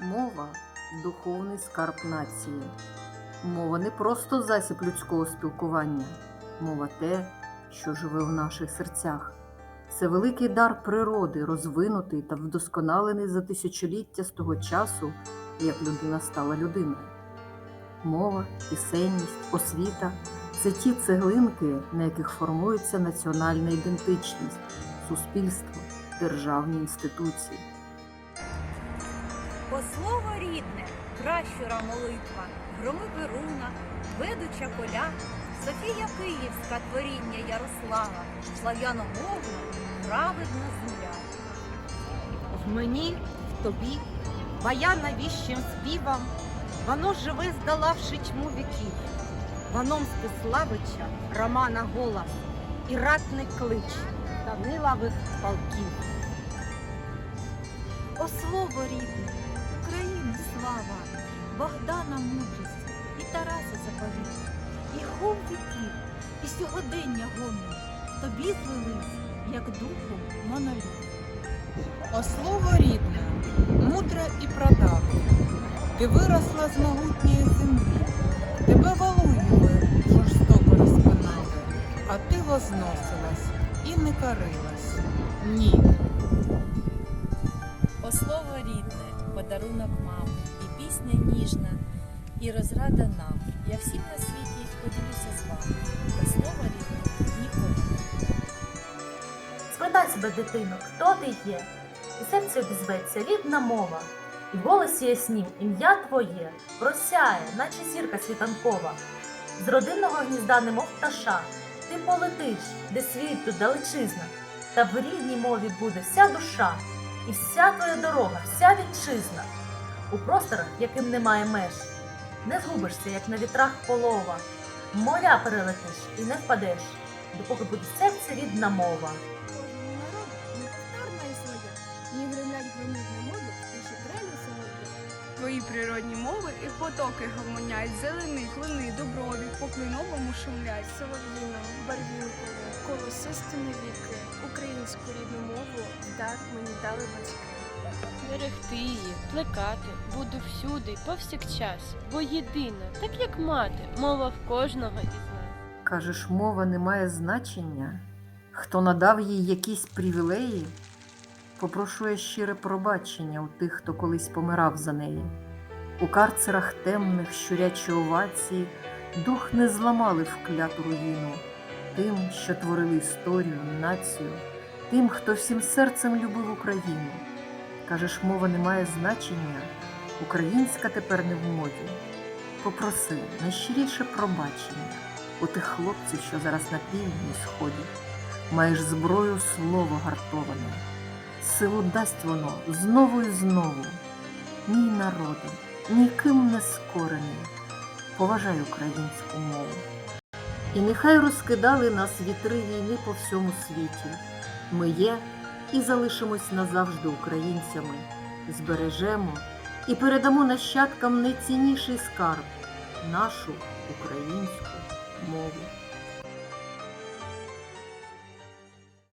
Мова духовний скарб нації. Мова не просто засіб людського спілкування, мова те, що живе в наших серцях. Це великий дар природи, розвинутий та вдосконалений за тисячоліття з того часу, як людина стала людиною. Мова, пісенність, освіта це ті цеглинки, на яких формується національна ідентичність, суспільство, державні інституції. Бо слово рідне, пращура молитва, громи Перуна, ведуча поля, Софія Київська творіння Ярослава, слав'яномовна, праведна земля. В мені, в тобі, баяна віщим співам, воно живе, здолавши тьму віків, воно Мстиславича, Романа голос і ратний клич Данилових полків. О слово рідне, слава, Богдана мудрість і Тараса заповіт, і хум віків, і сьогодення гомін, тобі злились, як духом моноліт. О слово рідне, мудре і прадавнє, ти виросла з могутньої землі, тебе валуєве жорстоко розпинали, а ти возносилась і не карилась. Ні. О слово рідне, подарунок мами, і пісня ніжна, і розрада нам. Я всім на світі поділюся з вами. Без слова рідне ніколи. Спитай себе, дитино, хто ти є? І серце обізветься рідна мова, і в голосі яснім ім'я твоє просяє, наче зірка світанкова. З родинного гнізда, немов пташа, ти полетиш, де світу далечизна, та в рідній мові буде вся душа, і вся твоя дорога, вся вітчизна. У просторах, яким немає меж, не згубишся, як на вітрах полова, моря перелетиш і не впадеш, допоки буде в серці рідна мова. Кожному народу неповторна і своя. Ні гремлять громів не моду, тиші крелі солов'я. Твої природні мови і потоки гомонять, зелени, клини, дуброві, по клиновому шумлять. Барвінкову, колосистими віки. Українську рідну мову дар мені дали батьки. Берегти її, плекати буду всюди, й повсякчас, бо єдина, так як мати, мова в кожного із нас. Кажеш, мова не має значення? Хто надав їй якісь привілеї? Попрошу я щире пробачення у тих, хто колись помирав за неї. У карцерах темних щурячі овації дух не зламали в кляту руїну тим, що творили історію, націю, тим, хто всім серцем любив Україну. Кажеш, мова не має значення, українська тепер не в моді. Попроси найщиріше пробачення у тих хлопців, що зараз на півдні сході. Маєш зброю слово гартоване. Силу дасть воно знову і знову. Мій народи, ніким не скорений. Поважай українську мову. І нехай розкидали нас вітри війни по всьому світі. Ми є і залишимось назавжди українцями. Збережемо і передамо нащадкам найцінніший скарб нашу українську мову.